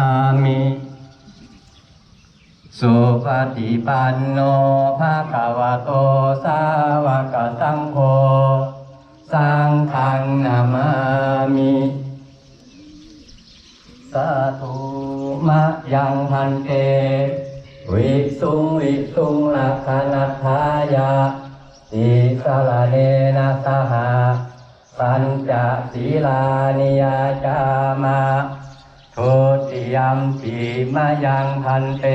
ามิสุปฏิปันโนภะคะวะโตสาวกสังโฆสังฆังนามามิสาธุมะยังพันเต วิสุงวิสุงลักขณทายาติสารเนนะสหาปัญจศีลานิยจามา ทุติยมปีมายังพันเต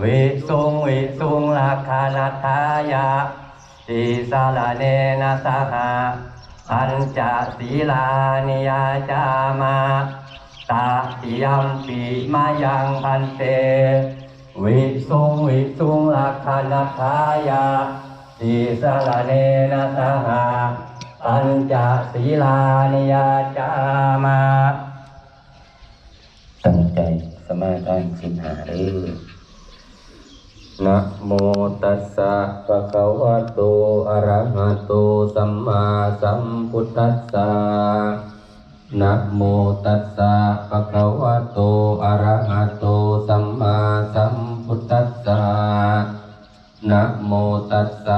วิสุงวิสุงลักขณทายาติสารเนนะสหาปัญจศีลานิยาจามาตาติยมปีมายังพันเตวิสุงวิสุงลักขณทายาติสรเนนะสหาปัญจศีลานิยาจามา ตั้งใจสมาทานสินหาเด้อนะโมตัสสะภะคะวะโต อะระหะโต สัมมาสัมพุทธัสสะนะโมตัสสะภะคะวะโต อะระหะโต สัมมาสัมพุทธัสสะนะโมตัสสะภะ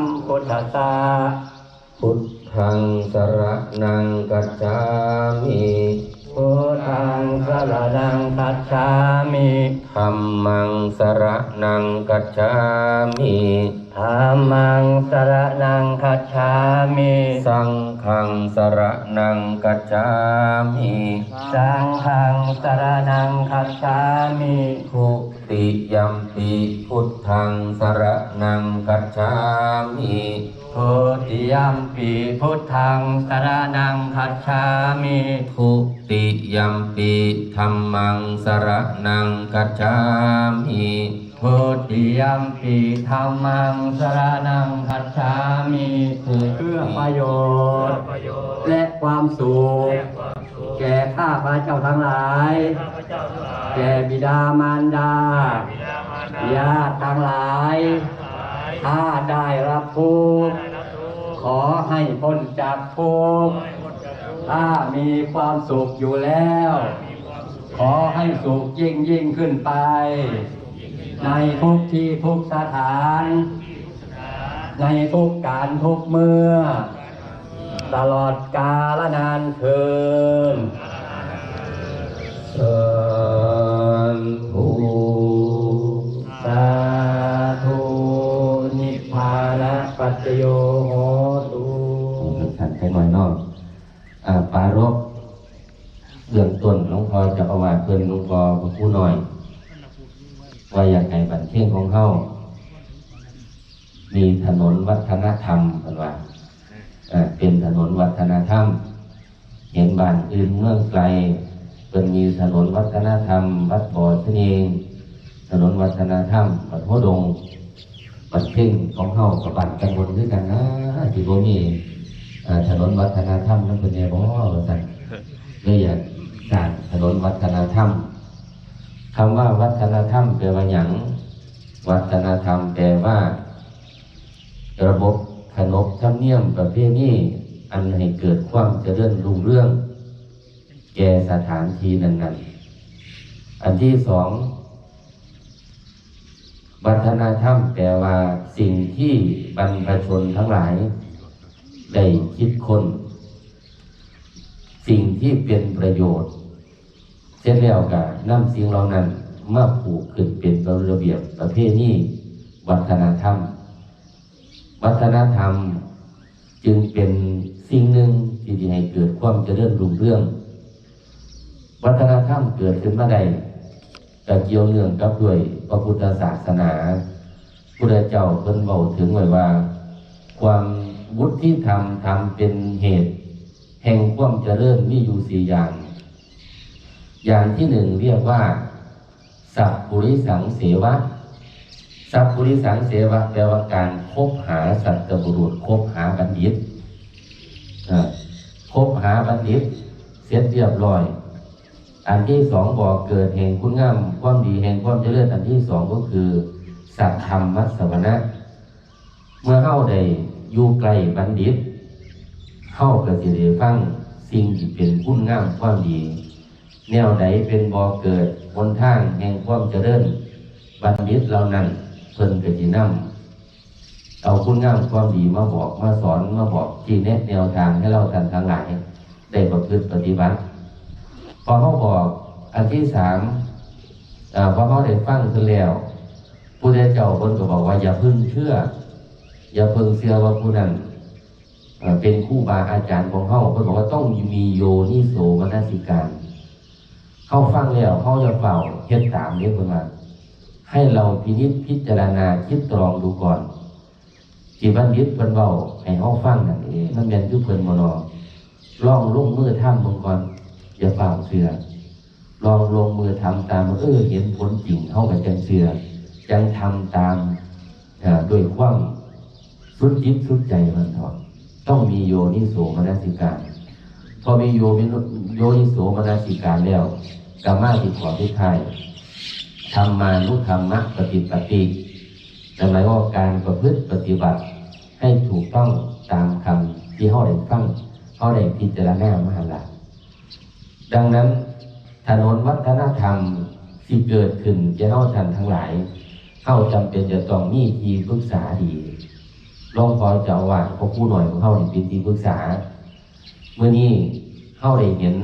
มพุทธัสสะพุทธังสรนังกัจฉามิพุทธังสรณังคัจฉามิธัมมังสรนังกัจฉามิ ธัมมังสรณังคัจฉามิ สังฆังสรนังกัจฉามิสังฆังสรณังคัจฉามิทุติยัมปิพุทธังสรนังกัจฉามิทุติยมปีพุทธังสรณังคัจฉามิทุติยัมปิธัมมังสรนังกัจฉามิทุติยมปีธรรมังสรณังคัจฉามิเพื่อประโยชน์ และความสุขแก่ข้าพระเจ้าทั้งหลาย แก่บิดามารดาญาติทั้งหลาย ถ้าได้รับทุกข์ขอให้พ้นจากทุกข์ถ้ามีความสุขอยู่แล้ว ขอให้สุขยิ่งยิ่งขึ้นไป ในทุกที่ทุกสถาน ในทุกการทุกเมื่อ ตลอดกาลนานเทินสาธุสาธุนิพพานปัจโยโหตุท่านให้หน่อยเนอกอ่าปารบเรื่องต้นหลวงพอจะเอาว่าเพิ่อนหลวงพอพระผู้น้อย ว่าอยากให้บันเทิงของเฮามีถนนวัฒนธรรมกันว่าเป็นถนนวัฒนธรรม เห็นบ้านอื่นเมืองไกลเป็นมีถนนวัฒนธรรม วัดบ่อชะเนงถนนวัฒนธรรมวัดหัวดงบันเทิงของเฮากับบ้านกันบนด้วยกันนะที่บ่มีถนนวัฒนธรรมนั่นเป็นไงบ่ว่าซั่นเลยอยากสร้างถนนวัฒนธรรม คำว่าวัฒนธรรมแปลว่าหยังวัฒนธรรมแปลว่า ระบบขนบธรรมเนียมประเพณีอันให้เกิดความเจริญรุ่งเรื่อง แก่สถานที่นั้นๆ อันที่สองวัฒนธรรมแปลว่าสิ่งที่บรรพชนทั้งหลาย ได้คิดค้นสิ่งที่เป็นประโยชน์ เช่นแล้วกับนำสิ่งเหล่านั้นมาผูกขึ้นเป็นระเบียบประเพณีวัฒนธรรม วัฒนธรรมจึงเป็นสิ่งหนึ่งที่จะให้เกิดความเจริญรุ่งเรื่อง วัฒนธรรมเกิดขึ้นมาได้ก็เกี่ยวเนื่องกับด้วยพระพุทธศาสนาพุทธเจ้าเพิ่นเบาถึงไว้ว่า ความวุฒิธรรมทำเป็นเหตุแแห่งความเจริญมีอยู่สี่อย่าง อย่างที่หนึ่งเรียกว่า สัพปุริสังเสวะ สัพปุริสังเสวะแปลว่าการคบหาสัตบุรุษคบหาบัณฑิตคบหาบัณฑิต เสร็จเรียบร้อย อันที่สองบอกเกิดแห่งคุณงามความดีแห่งความเจริญอันที่สองก็คือ สัตธรรมมัสวนะ เมื่อเข้าได้อยู่ใกล้บัณฑิต เข้าก็สิได้ฟังสิ่งที่เป็นคุณงามความดี แนวใดเป็นบ่อเกิดบนทางแห่งความเจริญ บัณฑิตเหล่านั้นเพิ่นก็สินำเอาคุณงามความดีมาบอกมาสอนมาบอกที่แนะแนวทางให้เราท่านทั้งหลายได้ประพฤติปฏิบัติพอเขาบอกอันที่สามพอเขาได้ฟังขึ้นแล้วผู้ได้เจ้าคนก็บอกว่าอย่าพึ่งเชื่อ อย่าเพิ่งเชื่อว่าผู้นั้นเป็นคู่บาอาจารย์ของเขาคนบอกว่าต้องมีโยนิโสมนสิการ เขาฟังแล้วเขาจะเฝ้าเฮ็ดตามเนี้ยเพิ่นว่าให้เราพินิจพิจารณาคิดตรองดูก่อนที่บัณฑิตเพิ่นเว้าให้เขาฟังนั่นเองมันเป็นคือเพิ่นบ่เนลองลงมือทำเบิ่งก่อนอย่าเฝ้าเชื่อลองลงมือทำตามเออเห็นผลจริงเขาก็จังเชื่อจังทำตามด้วยความสุดจิตสุดใจมันเถอะต้องมีโยนิโสมนสิการ พอมีโยมิโยนิโสมนสิการแล้วกรรมาติขอที่ไทยธรรมานุธรรมะปฏิปฏิหมายว่าการประพฤติปฏิบัติให้ถูกต้องตามคำที่เขาได้ฟังเขาได้พิจารณามหาหละดังนั้นถนนวัฒนธรรมที่เกิดขึ้นจะเท่าทันทั้งหลายเข้าจำเป็นจะต้องมีทีปรึกษาดีหลวงพอจ้าอาว่าพอผู้หน่อยของเข้านี่เป็นที่ปรึกษา เมื่อนี้เข้าได้เห็น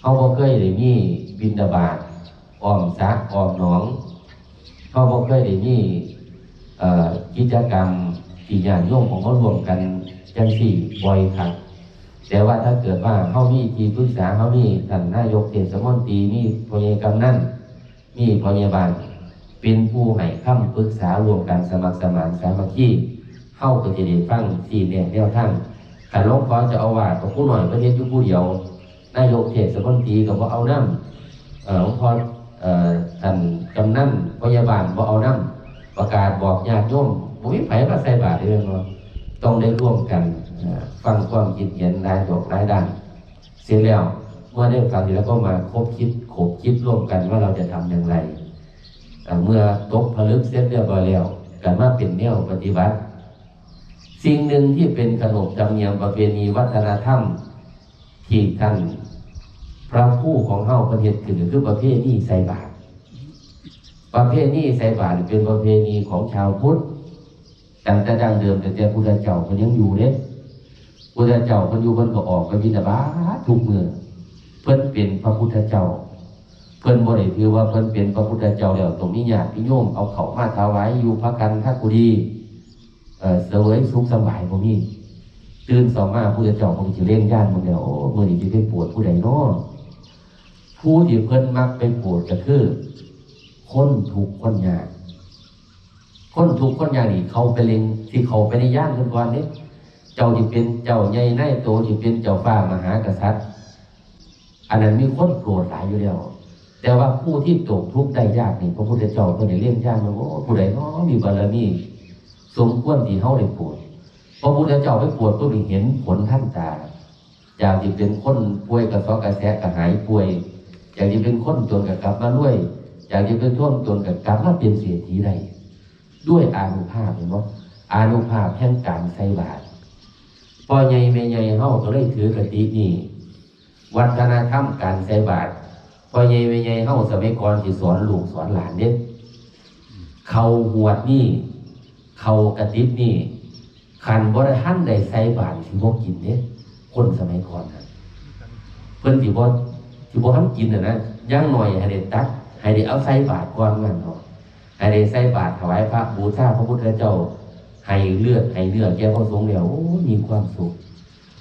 เข้าบ่เคยได้มีบินดาบาตออมซักอ้อมหนองเข้าบ่เคยได้มีกิจกรรมที่ญาติโยมของเขารวมกันจังสี่บ่อยครั้งแต่ว่าถ้าเกิดว่าเขามีทีปรึกษาเขามีท่านนายกเทศมนตรีมีพยกำนันมีพยาบาลเป็นผู้ให้คำปรึกษารวมกันสมัครสมานสามัคคีเข้าก็จะได้ฟังสี่แนวแนวทาง ขันลงพ่อจะเอาวาดของผู้หน่อยประเทศยุคผู้เดียวนายกเทศมนตรีก็บ่เอาน้ำอ่อหลวงพ่อท่านกำนันพยาบาลบ่เอาน้ำประกาศบอกญาติโยมบุ้ยไผ่มาใส่บาตรเรื่องต้องได้ร่วมกันฟังความคิดเห็นรายดอกรายด้านเสร็จแล้วเมื่อได้ฟังแล้วก็มาคบคิดขบคิดร่วมกันว่าเราจะทำอย่างไรเอ่อเมื่อตกผลึกเสร็จเรียบร้อยแล้วกันมาเป็นแนวปฏิบัติ สิ่งหนึ่งที่เป็นขนบธรรมเนียมประเพณีวัฒนธรรมที่ท่านพระผู้ของเฮาประเทศขึ้นคือประเพณีใส่บาตรประเพณีใส่บาตรเป็นประเพณีของชาวพุทธตั้งแต่ดังเดิมแต่แต่พุทธเจ้าก็ยังอยู่เด้พุทธเจ้าเพิ่นอยู่เพิ่นก็ออกไปบิณฑบาตทุกเมื่อเพิ่นเป็นพระพุทธเจ้า เพิ่นบ่ได้ถือว่าเพิ่นเป็นพระพุทธเจ้าแล้วตรงนี้ญาติโยมเอาเขามาถวายอยู่พระกันทักกุดี เออสวยสุขสบายบ่มีตื่นสอมาผู้จะเจ้าคงสิเล่นย่านมึงเดียวโอ้มือนี้สิไปปวดผู้ใดเนาะผู้ที่เพิ่นมักไปปวดก็คือ คนถูกคนยากคนถูกคนยากนี่เขาไปเล็งที่เขาไปในย่านเพิ่นก่อนเด้เจ้าที่เป็นเจ้าใหญ่ในโตที่เป็นเจ้าฟ้ามหากษัตริย์ อันนั้นมีคนโกรธหลายอยู่แล้วแต่ว่าผู้ที่ตกทุกข์ได้ยากนี่พระพุทธเจ้าเพิ่นได้เลี้ยงย่านมันโอ้ผู้ใดเนาะมีบารมี สมควรที่เขาได้ปวดพระพุทธเจ้าไปปวดก็ได้เห็นผลท่านตาจากที่เป็นคนป่วยกระซอกกระแสกระหายป่วยจากที่เป็นคนจนกับกลับมาด้วยจากที่เป็นท่วมจนกับกลับมาเป็นเศรษฐีได้ด้วยอานุภาพเห็นไหมอานุภาพแห่งการใส่บาตรพอใหญ่แม่ใหญ่เขาก็เลยถือกตินี้วัฒนธรรมการใส่บาตรพอใหญ่แม่ใหญ่เขาสมัยก่อนที่สอนลูกสอนหลานเด็กเขาหวดนี่ เขากระติบนี่ขันบริหันได้ใส่บาตรสิบ่กินเด้คนสมัยก่อนนะเพิ่อนสิบ่สิบ่ทันกินน่ะนะย่างหน่อยให้ได้ตักให้ได้เอาใส่บาตรก่อนมันเนาะให้ได้ใส่บาตรถวายพระบูชาพระพุทธเจ้าให้เลือดให้เลือดแก่พระสงฆ์แล้วมีความสุข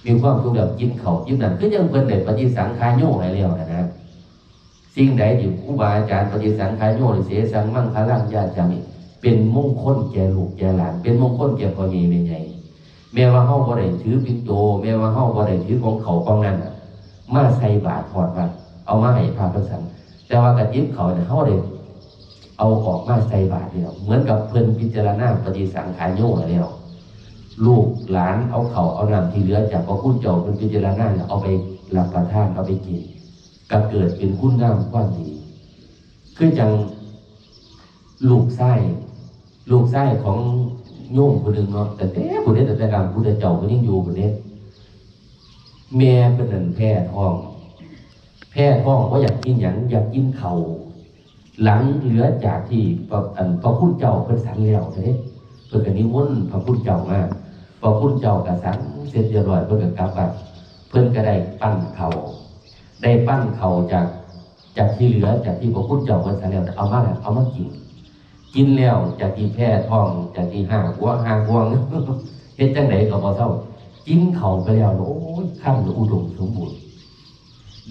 มีความสุขแบบกินข้าวกินนั่นคือยังเพิ่นได้ปฏิสังขารโยให้แล้วนะนะสิ่งใดที่ครูบาอาจารย์ปฏิสังขารโยหรือเสียสังมั่งคลังญาติจามิ เป็นมงคลแก่ลูกแก่หลาน เป็นมงคลแก่พ่อใหญ่แม่ใหญ่แม้ว่าเฮาบ่ได้ถือปิ่นโตแม้ว่าเฮาบ่ได้ถือของเขากองนั้นน่ะมาใส่บาตรหอดวัดเอามาให้พระประสังแต่ว่ากระติบเขาเนี่ยเฮาได้เอาออกมาใส่บาตรแล้วเหมือนกับเพิ่นพิจารณาปฏิสังขารโยแล้วลูกหลานเอาเขาเอาน้ำที่เหลือจากพระคุณเจ้าเป็นพิจารณาเอาไปรับประทานเอาไปกินก็เกิดเป็นคุณงามความดีคือจังลูกไส้ ลูกไส้ของโยมคนหนึ่งเนาะแต่แต่คนนี้แต่แต่การพุทธเจ้าก็ยังอยู่คนนี้แม่เป็นนันแพ้ท้อง แพ้ท้องว่าอยากกินอย่างอยากกินเขาวหลังเหลือจากที่พระอันพระคุณเจ้าเป็นสันแล้วใช่ไหมเพื่อนก็นิมนต์พระคุณเจ้ามาพอคุณเจ้ากระสังเสร็จเรียบร้อยเพื่อนก็กลับบ้านเพื่อนก็ได้ปั้นเขาได้ปั้นเข่าจากจากที่เหลือจากที่พระคุณเจ้าคนสันแล้วเอามาแล้วเอามากิน กินแล้วจากที่แพ้ท้องจากที่ห้าหัวห้าห่วงเฮ็ดจังไหนก็บ่เศร้ากินเขาไปแล้วโอ้ยข้ามอุดมสมบูรณ์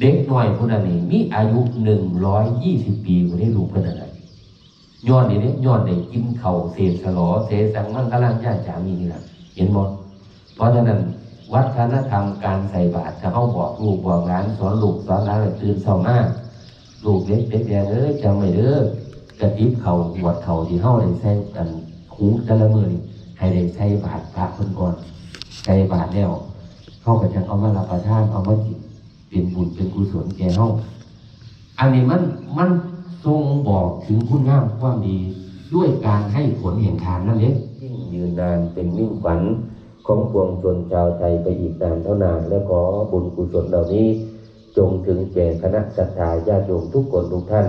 เด็กน้อยคนนั้นนี่มีอายุหนึ่งร้อยยี่สิบปีคนนี้ลูกเพิ่นนั่นน่ะย้อนนี่เนี่ยย้อนได้กินเขาเศษสลอเศษสังมังกลังญาจามีนี่แหละเห็นบ่เพราะฉะนั้นวัฒนธรรมการใส่บาตรถ้าเขาบอกลูกบอกหลานสอนลูกสอนหลานให้ตื่นเช้ามาลูกเล็กเด็กแดงเอ้ยจำไว้เด้อ กระติบเขาหวดเขาที่เฮาได้ใส่กันหูแต่ละมือนี่ให้ได้ใส่บาตรพระเพิ่นก่อนใส่บาตรแล้วเข้าก็จะเอามารับประทานเอามากินเป็นบุญเป็นกุศลแก่เฮาอันนี้มันมันทรงบอกถึงคุณงามความดีด้วยการให้ผลแห่งทานนั่นเองยิ่งยืนนานเป็นมิ่งขวัญของปวงชนชาวไทยไปอีกนานเท่านานและขอบุญกุศลเหล่านี้ จงถึงแก่คณะศรัทธาญาติโยมทุกคนทุกท่าน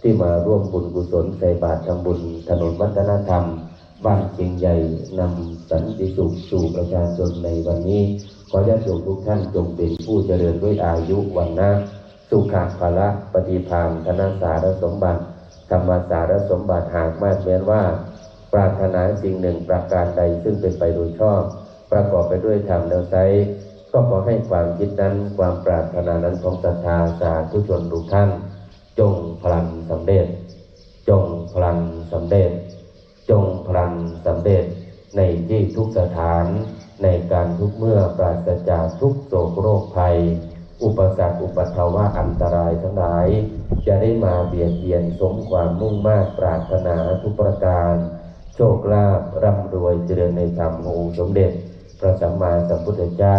ที่มาร่วมบุญกุศลใส่บาตรทำบุญถนนวัฒนธรรม บ้านเชียงใหญ่นำสันติสุขสู่ประชาชนในวันนี้ขอญาติโยมทุกท่านจงเป็นผู้เจริญด้วยอายุวันนะสุขาภละปฏิภาณธนสารสมบัติธรรมสารสมบัติหากไม่แม้นว่า ปรารถนาสิ่งหนึ่งประการใดซึ่งเป็นไปโดยชอบ ประกอบไปด้วยธรรมแล้วไซก็ขอให้ความคิดนั้นความปรารถนานั้นของศรัทธาสาธุชนทุกท่าน จงพลันสำเร็จ จงพลันสำเร็จ จงพลันสำเร็จ ในที่ทุกสถาน ในการทุกเมื่อปราศจากทุกโศกโรคภัย อุปสรรคอุปทวะอันตรายทั้งหลาย จะได้มาเบียดเบียนสมความมุ่งมากปรารถนาทุกประการ โชคลาภร่ำรวยเจริญในธรรมองค์สมเด็จ พระสัมมาสัมพุทธเจ้า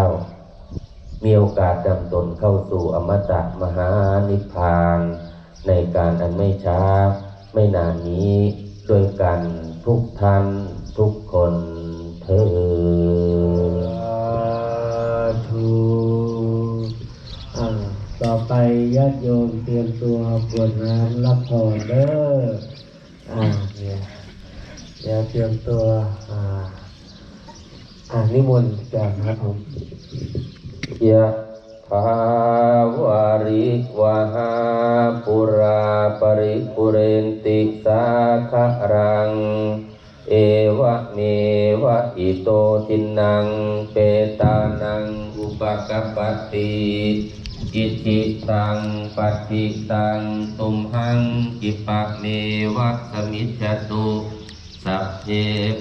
มีโอกาสดำตนเข้าสู่อมตะมหานิพพาน ในการอันไม่ช้า ไม่นานนี้โดยกันทุกท่านทุกคนเธอญสาธุต่อไปญาติโยมเตรียมตัวกวดน้ำรับพรเด้ออ่าเนี่ยเดี๋ยวเตรียมตัวอ่าอ่านิมนต์จากครับผมยะภา อิโตทินังเปตานังอุปกปปติอิจิตังปฏิตังตุมหังกิปะเมวะสมิจตุสัพเพ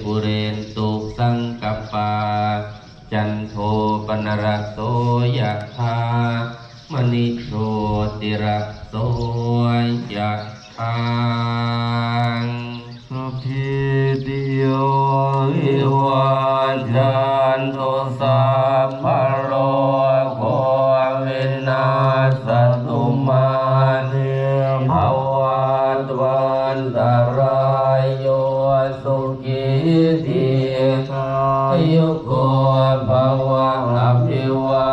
ปุเรนตุสังกปา จันโทปนรโสยะธามณิโชติระโสยะธาสัพพิ ติโยวิวันจันตุสัพพะโลกโควินาสตุมาเนภวันตวันตรายโยสุขีทียุโกภวะอภิวา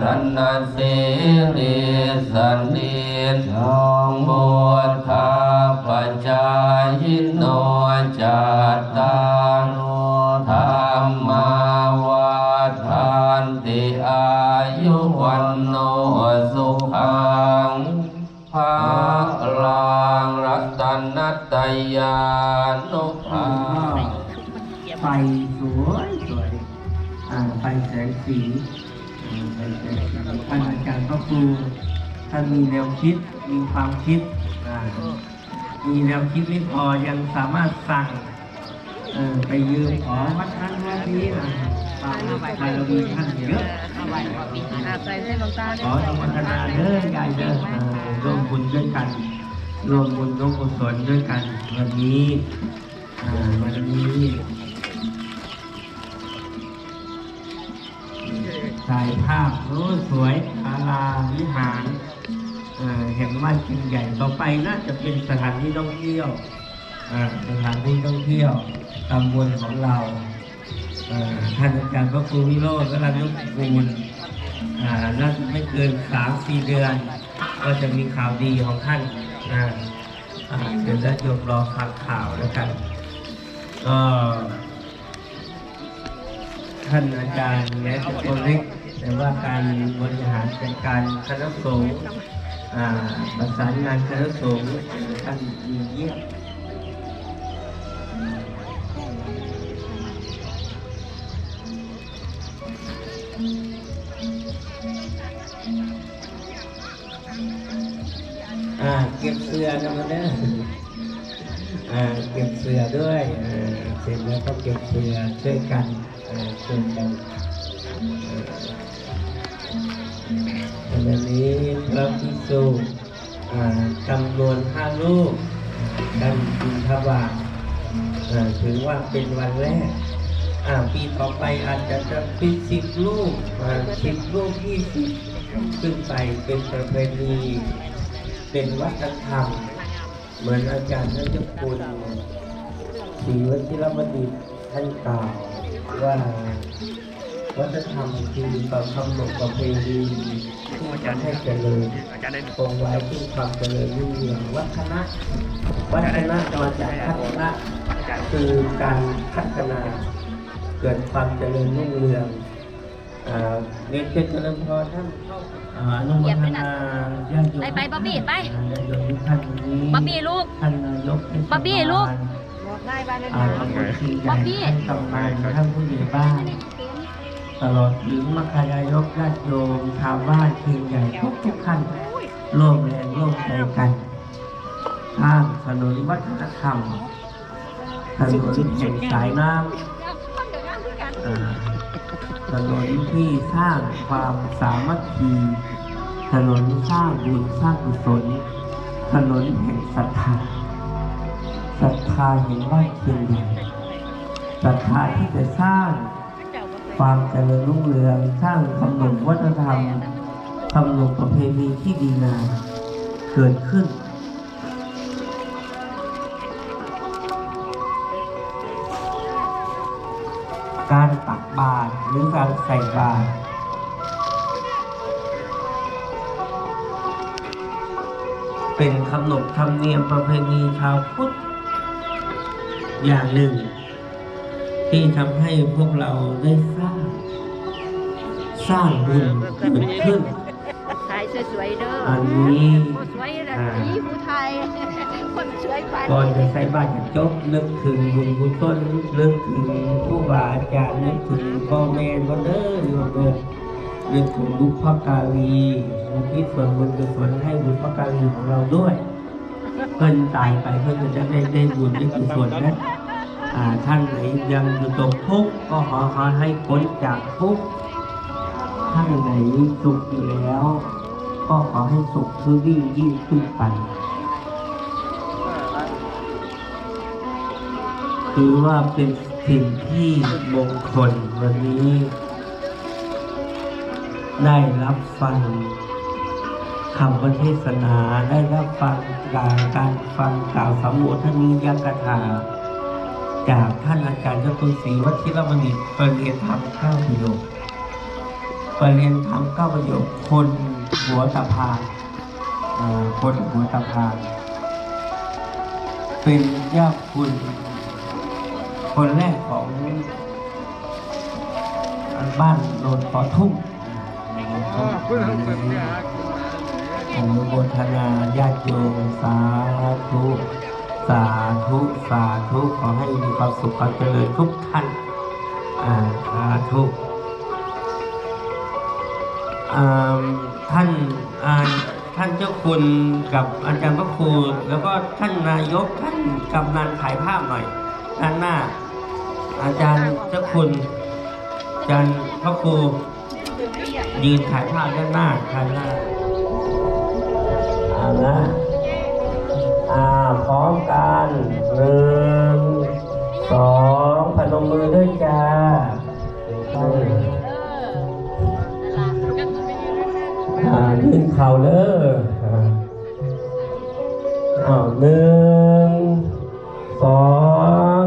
ทนาสิ แสงสีอ่าไฟแสงสีท่านอาจารย์พระครูท่านมีแนวคิดมีความคิด มีแนวคิดไม่พอยังสามารถสั่งไปยืมของวัดนั้นวัดนี้นะไปบารมีท่านเยอะขออนุโมทนาเด้อยายเด้อร่วมบุญด้วยกันรวมบุญร่วมกุศลด้วยกันวันนี้วันนี้ ถ่ายภาพโอ้สวยอาลาวิหารเห็นว่าจริงใหญ่ต่อไปน่าจะเป็นสถานที่ท่องเที่ยวสถานที่ท่องเที่ยวตำบลของเราท่านอาจารย์พระครูวิโรจน์และรันุกูลน่าจะไม่เกินสามสี่เดือน ก็จะมีข่าวดีของท่านอ่าเดี๋ยวจะยมรอฟังข่าวแล้วกันก็ท่านอาจารย์แม้จะตัวเล็ก แต่ว่าการบริหารจัดการคณะสงฆ์ประสานงานคณะสงฆ์ท่านดีเยี่ยมเก็บเสื้อกันมาเด้ออ่าเก็บเสื้อด้วย เสร็จแล้วก็เก็บเสื้อช่วยกันอ่าช่วยกัน วันนี้พระภิกษุอ่าจำนวนห้าลูกกันบินทบาทอ่าถือว่าเป็นวันแรกปีต่อไปอาจจะจะเป็นสิบลูกสิบลูกยี่สิบขึ้นไปเป็นประเพณีเป็นวัฒนธรรม เหมือนอาจารย์ท่านเจ้าคุณศรีวชิรบดิตท่านกล่าวว่า วัฒนธรรมคือประคำหนกประเพณีที่จะให้เจริญคงไว้ซึ่งความเจริญรุ่งเรืองวัฒนะวัฒนะมาจากพัฒนะคือการพัฒนา เกิดความเจริญรุ่งเรืองอ่าเรียนเชิญเจริญพรท่านอ่าอนุโมทนาญาติโยมไปไปบ๊อบบี้ไปญาติโยมทุกท่านวันนี้บ๊อบบี้ลูกท่านนายกเทศบ๊อบบี้ลูกอ่าขอบคุณที่ใหญ่บ๊อบบี้ท่านกำนันท่านผู้ใหญ่บ้าน ตลอดถึงมคายายกญาติโยมชาวบ้านเพียงใหญ่ทุกทุกๆท่านร่วมแรงร่วมใจกันสร้างถนนวัฒนธรรมถนนแห่งสายน้ำอ่าถนนที่สร้างความสามัคคีถนนสร้างบุญสร้างกุศลถนนแห่งศรัทธาศรัทธาเห็นบ้านเพียงใหญ่ศรัทธาที่จะสร้าง ความเจริญรุ่งเรืองสร้างคำนบวัฒนธรรมคำนบประเพณีที่ดีงามเกิดขึ้น การตักบาตรหรือการใส่บาตรเป็นคำนบธรรมเนียมประเพณีชาวพุทธอย่างหนึ่ง ที่ทำให้พวกเราได้สร้าง สร้างบุญเกิดขึ้นถ่ายสวยๆเด้ออันนี้โอ้สวยแบบนี้ผู้ไทยคนสวยไปก่อนจะใส่บาตรจบนึกถึงบุญกุศลนึกถึงผู้บาอาจารย์นึกถึงพ่อแม่ก็เด้อโยมเด้อนึกถึงบุพการีอุทิศส่วนบุญกุศลให้บุพการีของเราด้วยเพิ่นตายไปเพิ่นก็จะได้ได้บุญได้กุศลนะอ่า ท่านไหนยังอยู่ตกทุกข์ก็ขอขอให้พ้นจากทุกข์ท่านไหนสุขอยู่แล้ว ก็ขอให้สุขคือยิ่งยิ่งขึ้นไปถือว่าเป็นสิ่งที่มงคลวันนี้ ได้รับฟังคำประเทศนาได้รับฟังการการฟังกล่าวสำโภชนียกถา จากท่านอาจารย์เจ้าคุณศรีวัชิรมณิตประเรียนธรรมข้าวประโยคประเรียนทำเก้าประโยคคนหัวตะพานอ่าคนหัวตะพานเป็นญาติคุณ คนแรกของบ้านโนนขอทุ่งอนุโมทนาญาติโยมสาธุ สาธุ สาธุ ขอให้มีความสุขความเจริญทุกท่านสาธุท่านท่านเจ้าคุณกับอาจารย์พระครู แล้วก็ท่านนายกท่านกำนันถ่ายภาพหน่อยด้านหน้า อาจารย์เจ้าคุณอาจันพระครูยืนถ่ายภาพด้านหน้าถ่ายหน้าเอาละ อาพร้อมกันหนึ่งสองพนมมือด้วยจ้าเอออ่ายืนเข่าเด้ออ่าอ้าวหนึ่งสอง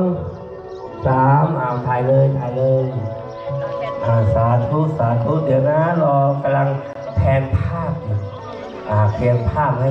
สามอ้าวถ่ายเลยถ่ายเลยอ่าสาธุสาธุเดี๋ยวนะรอกำลังแผนภาพอยู่อ่าเพียงภาพให้